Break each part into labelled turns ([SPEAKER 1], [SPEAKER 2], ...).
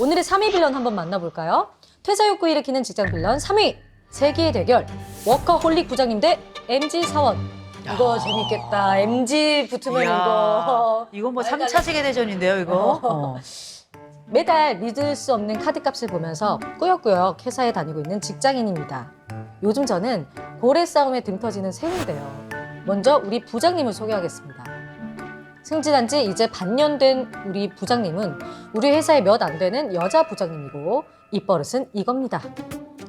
[SPEAKER 1] 오늘의 3위 빌런 한번 만나볼까요? 퇴사 욕구 일으키는 직장 빌런 3위 세기의 대결 워커홀릭 부장님 대 MG 사원 이거
[SPEAKER 2] 야.
[SPEAKER 1] 재밌겠다 MG 붙으면
[SPEAKER 2] 이야,
[SPEAKER 1] 이거
[SPEAKER 2] 이거
[SPEAKER 1] 뭐안
[SPEAKER 2] 3차 세계대전인데요, 이거. 어.
[SPEAKER 1] 매달 믿을 수 없는 카드값을 보면서 꾸역꾸역 회사에 다니고 있는 직장인입니다. 요즘 저는 고래 싸움에 등 터지는 새우인데요. 먼저 우리 부장님을 소개하겠습니다. 승진한 지 이제 반년 된 우리 부장님은 우리 회사에 몇 안 되는 여자 부장님이고 입버릇은 이겁니다.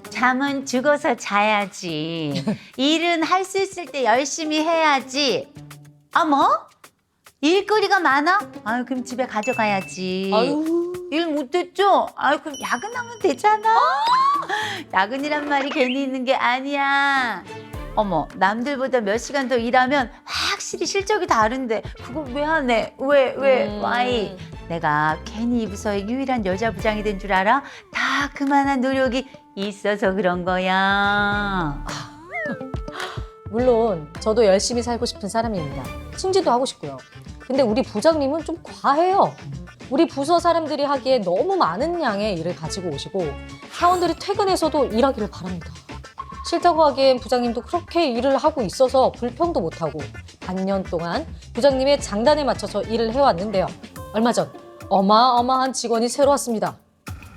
[SPEAKER 3] 잠은 죽어서 자야지. 일은 할 수 있을 때 열심히 해야지. 아 뭐? 일거리가 많아? 아유 그럼 집에 가져가야지.
[SPEAKER 1] 아유,
[SPEAKER 3] 일 못했죠? 아유 그럼 야근하면 되잖아. 야근이란 말이 괜히 있는 게 아니야. 어머 남들보다 몇 시간 더 일하면 확실히 실적이 다른데 그거 왜안 해? 왜 왜?
[SPEAKER 1] 음.
[SPEAKER 3] 와이? 내가 괜히 이 부서의 유일한 여자 부장이 된 줄 알아? 다 그만한 노력이 있어서 그런 거야.
[SPEAKER 1] 물론 저도 열심히 살고 싶은 사람입니다. 승진도 하고 싶고요. 근데 우리 부장님은 좀 과해요. 우리 부서 사람들이 하기에 너무 많은 양의 일을 가지고 오시고 사원들이 퇴근해서도 일하기를 바랍니다. 싫다고 하기엔 부장님도 그렇게 일을 하고 있어서 불평도 못하고 반년 동안 부장님의 장단에 맞춰서 일을 해왔는데요. 얼마 전 어마어마한 직원이 새로 왔습니다.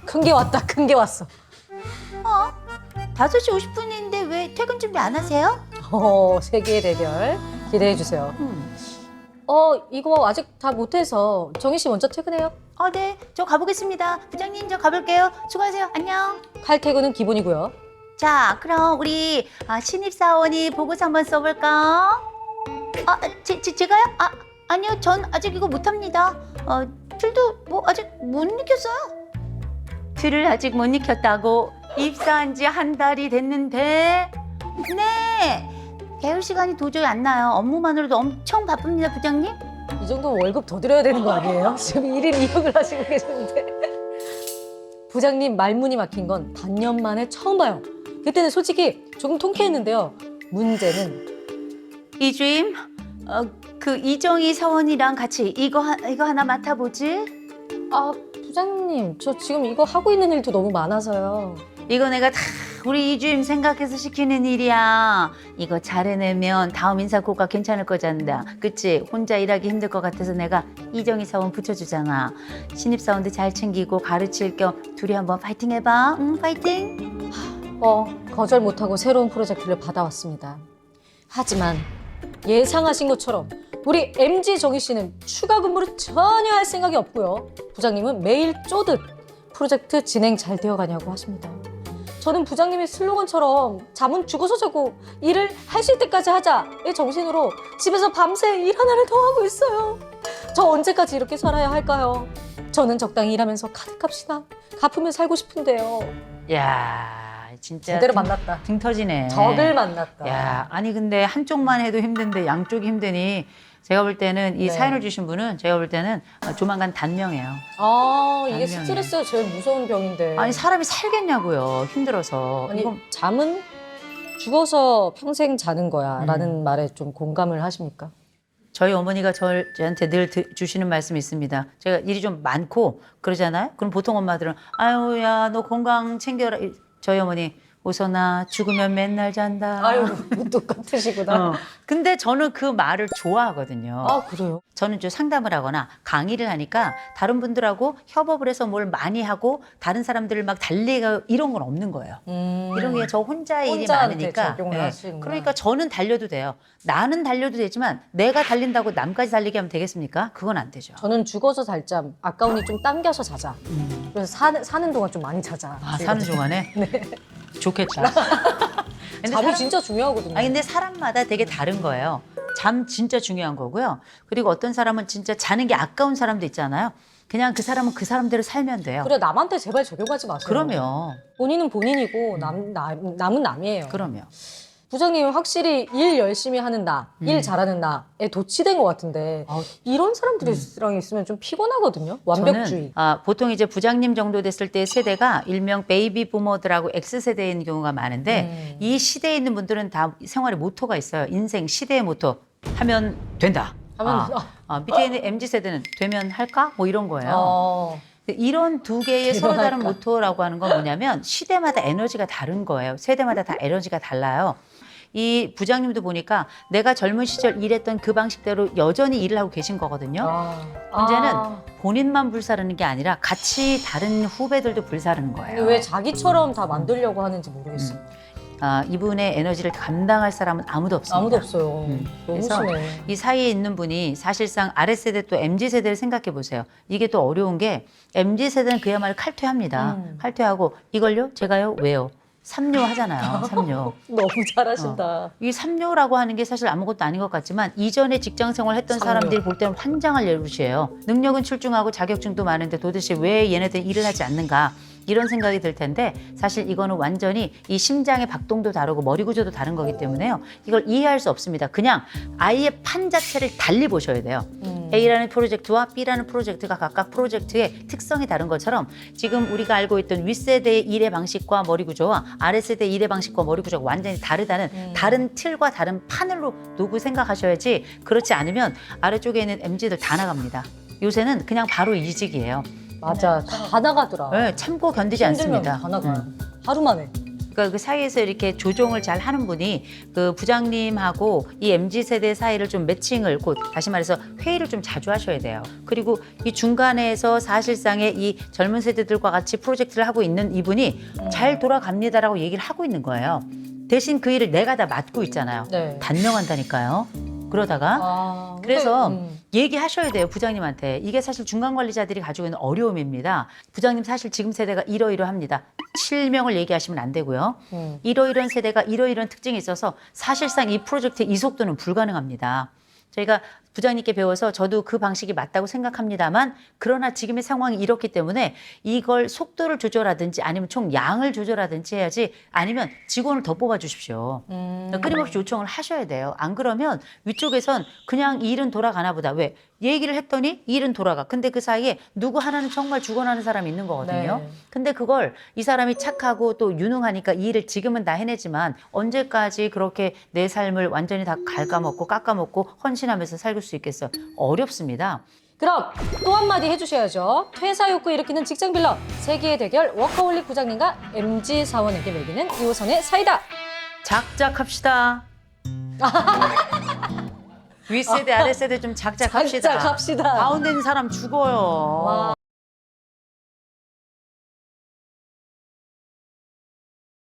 [SPEAKER 1] 큰 게 왔다, 큰 게 왔어.
[SPEAKER 3] 어? 5시 50분인데 왜 퇴근 준비 안 하세요?
[SPEAKER 1] 어, 세계의 대결 기대해 주세요.
[SPEAKER 3] 음.
[SPEAKER 1] 어, 이거 아직 다 못해서 정희 씨 먼저 퇴근해요.
[SPEAKER 3] 어, 네. 저 가보겠습니다. 부장님, 저 가볼게요. 수고하세요. 안녕.
[SPEAKER 1] 칼퇴근은 기본이고요.
[SPEAKER 3] 자, 그럼 우리 아, 신입사원이 보고서 한번 써볼까? 아, 제, 제, 제가요? 아, 아니요. 전 아직 이거 못합니다. 어, 틀도 뭐 아직 못 익혔어요. 틀을 아직 못 익혔다고 입사한 지 한 달이 됐는데 네. 배울 시간이 도저히 안 나요. 업무만으로도 엄청 바쁩니다, 부장님.
[SPEAKER 1] 이 정도면 월급 더 드려야 되는 거 아니에요? 지금 1인 2역을 하시고 계시는데. 부장님 말문이 막힌 건 반년 만에 처음 봐요. 그때는 솔직히 조금 통쾌했는데요. 문제는
[SPEAKER 3] 이주임, 어, 그 이정희 사원이랑 같이 이거 하, 이거 하나 맡아보지.
[SPEAKER 1] 아, 부장님, 저 지금 이거 하고 있는 일도 너무 많아서요.
[SPEAKER 3] 이거 내가 다 우리 이주임 생각해서 시키는 일이야. 이거 잘해내면 다음 인사 고가 괜찮을 거잖아. 그치? 혼자 일하기 힘들 것 같아서 내가 이정희 사원 붙여주잖아. 신입 사원도 잘 챙기고 가르칠 겸 둘이 한번 파이팅 해봐. 응, 파이팅.
[SPEAKER 1] 어, 거절 못하고 새로운 프로젝트를 받아왔습니다. 하지만 예상하신 것처럼 우리 MG 정희 씨는 추가 근무를 전혀 할 생각이 없고요. 부장님은 매일 쪼듯 프로젝트 진행 잘 되어가냐고 하십니다. 저는 부장님의 슬로건처럼 잠은 죽어서 자고 일을 있을 때까지 하자의 정신으로 집에서 밤새 일 하나를 더 하고 있어요. 저 언제까지 이렇게 살아야 할까요? 저는 적당히 일하면서 카드값이나 갚으며 살고 싶은데요.
[SPEAKER 3] 야, 진짜
[SPEAKER 1] 제대로
[SPEAKER 3] 등,
[SPEAKER 1] 만났다.
[SPEAKER 3] 등 터지네.
[SPEAKER 1] 적을 만났다.
[SPEAKER 3] 야, 아니 근데 한쪽만 해도 힘든데 양쪽이 힘드니 제가 볼 때는 이
[SPEAKER 1] 네.
[SPEAKER 3] 사연을 주신 분은 제가 볼 때는 조만간 단명해요.
[SPEAKER 1] 아, 이게. 스트레스가 제일 무서운 병인데.
[SPEAKER 3] 아니 사람이 살겠냐고요. 힘들어서.
[SPEAKER 1] 아니,
[SPEAKER 3] 이건
[SPEAKER 1] 잠은 죽어서 평생 자는 거야.
[SPEAKER 3] 음.
[SPEAKER 1] 라는 말에 좀 공감을 하십니까?
[SPEAKER 3] 저희 어머니가 저, 저한테 늘 드- 주시는 말씀이 있습니다. 제가 일이 좀 많고 그러잖아요. 그럼 보통 엄마들은 아유 야너 건강 챙겨라. 이- 저희 어머니 우선아 죽으면 맨날 잔다.
[SPEAKER 1] 아유, 똑같으시구나.
[SPEAKER 3] 어. 근데 저는 그 말을 좋아하거든요.
[SPEAKER 1] 아, 그래요?
[SPEAKER 3] 저는 좀 상담을 하거나 강의를 하니까 다른 분들하고 협업을 해서 뭘 많이 하고 다른 사람들을 막 달리가 이런 건 없는 거예요.
[SPEAKER 1] 음.
[SPEAKER 3] 이런 게 저 혼자의 일이
[SPEAKER 1] 혼자한테
[SPEAKER 3] 많으니까.
[SPEAKER 1] 적용을
[SPEAKER 3] 예.
[SPEAKER 1] 하시는구나.
[SPEAKER 3] 그러니까 저는 달려도 돼요. 나는 달려도 되지만 내가 달린다고 남까지 달리게 하면 되겠습니까? 그건 안 되죠.
[SPEAKER 1] 저는 죽어서 잘잠 아까우니 좀 당겨서 자자. 그래서 사는, 사는 동안 좀 많이 자자.
[SPEAKER 3] 아, 사는 동안에? 좋겠다. 근데
[SPEAKER 1] 잠이
[SPEAKER 3] 사람-
[SPEAKER 1] 진짜 중요하거든요.
[SPEAKER 3] 아니, 근데 사람마다 되게 다른 거예요. 잠 진짜 중요한 거고요. 그리고 어떤 사람은 진짜 자는 게 아까운 사람도 있잖아요. 그냥 그 사람은 그 사람대로 살면 돼요.
[SPEAKER 1] 그래, 남한테 제발 적용하지 마세요.
[SPEAKER 3] 그럼요.
[SPEAKER 1] 본인은 본인이고, 남, 남, 남은 남이에요.
[SPEAKER 3] 그럼요.
[SPEAKER 1] 부장님 확실히 일 열심히 하는 나, 일 잘하는 나에 도취된 것 같은데
[SPEAKER 3] 어,
[SPEAKER 1] 이런 사람들이랑 있으면 좀 피곤하거든요. 완벽주의.
[SPEAKER 3] 저는 아, 보통 이제 부장님 정도 됐을 때 세대가 일명 베이비 부머들하고 X 세대인 경우가 많은데
[SPEAKER 1] 음.
[SPEAKER 3] 이 시대에 있는 분들은 다 생활의 모토가 있어요. 인생 시대의 모토 하면 된다.
[SPEAKER 1] 하면
[SPEAKER 3] 아, 아, 밑에 있는 MZ 세대는 되면 할까? 뭐 이런 거예요.
[SPEAKER 1] 어,
[SPEAKER 3] 이런 두 개의 서로 다른. 모토라고 하는 건 뭐냐면 시대마다 에너지가 다른 거예요. 세대마다 다 에너지가 달라요. 이 부장님도 보니까 내가 젊은 시절 일했던 그 방식대로 여전히 일을 하고 계신 거거든요.
[SPEAKER 1] 아,
[SPEAKER 3] 문제는
[SPEAKER 1] 아,
[SPEAKER 3] 본인만 불사르는 게 아니라 같이 다른 후배들도 불사르는
[SPEAKER 1] 근데
[SPEAKER 3] 거예요.
[SPEAKER 1] 왜 자기처럼 다 만들려고 하는지 모르겠어요.
[SPEAKER 3] 아, 이분의 에너지를 감당할 사람은 아무도 없습니다.
[SPEAKER 1] 아무도 없어요.
[SPEAKER 3] 음.
[SPEAKER 1] 너무
[SPEAKER 3] 그래서
[SPEAKER 1] 심해.
[SPEAKER 3] 이 사이에 있는 분이 사실상 아랫세대 또 MZ세대를 생각해 보세요. 이게 또 어려운 게 MZ세대는 그야말로 칼퇴합니다.
[SPEAKER 1] 음.
[SPEAKER 3] 칼퇴하고 이걸요? 제가요? 왜요? 삼뇨 하잖아요. 삼뇨.
[SPEAKER 1] 너무 잘하신다.
[SPEAKER 3] 이 삼뇨라고 하는 게 사실 아무것도 아닌 것 같지만 이전에 직장 생활 했던
[SPEAKER 1] 삼뇨.
[SPEAKER 3] 사람들이 볼 때는 환장할 예루시예요. 능력은 출중하고 자격증도 많은데 도대체 왜 얘네들 일을 하지 않는가? 이런 생각이 들 텐데 사실 이거는 완전히 이 심장의 박동도 다르고 머리 구조도 다른 거기 때문에요. 이걸 이해할 수 없습니다. 그냥 아예 판 자체를 달리 보셔야 돼요.
[SPEAKER 1] 음.
[SPEAKER 3] A라는 프로젝트와 B라는 프로젝트가 각각 프로젝트의 특성이 다른 것처럼 지금 우리가 알고 있던 윗세대의 일의 방식과 머리 구조와 아랫세대의 일의 방식과 머리 구조가 완전히 다르다는
[SPEAKER 1] 음.
[SPEAKER 3] 다른 틀과 다른 판으로 놓고 생각하셔야지 그렇지 않으면 아래쪽에 있는 MZ들 다 나갑니다. 요새는 그냥 바로 이직이에요.
[SPEAKER 1] 맞아. 다 나가더라.
[SPEAKER 3] 네, 참고 견디지
[SPEAKER 1] 힘들면
[SPEAKER 3] 않습니다.
[SPEAKER 1] 다 나가요.
[SPEAKER 3] 음.
[SPEAKER 1] 하루 만에.
[SPEAKER 3] 그러니까 그 사이에서 이렇게 조종을 잘 하는 분이 그 부장님하고 이 MZ 세대 사이를 좀 매칭을 곧 다시 말해서 회의를 좀 자주 하셔야 돼요. 그리고 이 중간에서 사실상의 이 젊은 세대들과 같이 프로젝트를 하고 있는 이분이 잘 돌아갑니다라고 얘기를 하고 있는 거예요. 대신 그 일을 내가 다 맡고 있잖아요.
[SPEAKER 1] 네.
[SPEAKER 3] 단명한다니까요. 그러다가
[SPEAKER 1] 아,
[SPEAKER 3] 그래서
[SPEAKER 1] 근데, 음.
[SPEAKER 3] 얘기하셔야 돼요 부장님한테. 이게 사실 중간 관리자들이 가지고 있는 어려움입니다. 부장님 사실 지금 세대가 이러이러합니다. 실명을 얘기하시면 안 되고요.
[SPEAKER 1] 음.
[SPEAKER 3] 이러이러한 세대가 이러이러한 특징이 있어서 사실상 이 프로젝트의 이속도는 불가능합니다. 저희가 부장님께 배워서 저도 그 방식이 맞다고 생각합니다만 그러나 지금의 상황이 이렇기 때문에 이걸 속도를 조절하든지 아니면 총 양을 조절하든지 해야지 아니면 직원을 더 뽑아 주십시오.
[SPEAKER 1] 음.
[SPEAKER 3] 끊임없이 요청을 하셔야 돼요. 안 그러면 위쪽에선 그냥 이 일은 돌아가나 보다. 왜? 얘기를 했더니 이 일은 돌아가. 근데 그 사이에 누구 하나는 정말 죽어나는 사람이 있는 거거든요.
[SPEAKER 1] 네.
[SPEAKER 3] 근데 그걸 이 사람이 착하고 또 유능하니까 이 일을 지금은 다 해내지만 언제까지 그렇게 내 삶을 완전히 다 갉아먹고 깎아먹고 헌신하면서 살고 수 있겠어요? 어렵습니다.
[SPEAKER 1] 그럼 또 한마디 해주셔야죠. 퇴사 욕구 일으키는 직장 빌런 세계의 대결 워커홀릭 부장님과 MG 사원에게 매기는 2호선의 사이다.
[SPEAKER 3] 작작합시다. 윗세대 아랫세대 좀 작작합시다.
[SPEAKER 1] 작작합시다.
[SPEAKER 3] 가운데 있는 사람 죽어요.
[SPEAKER 1] 와.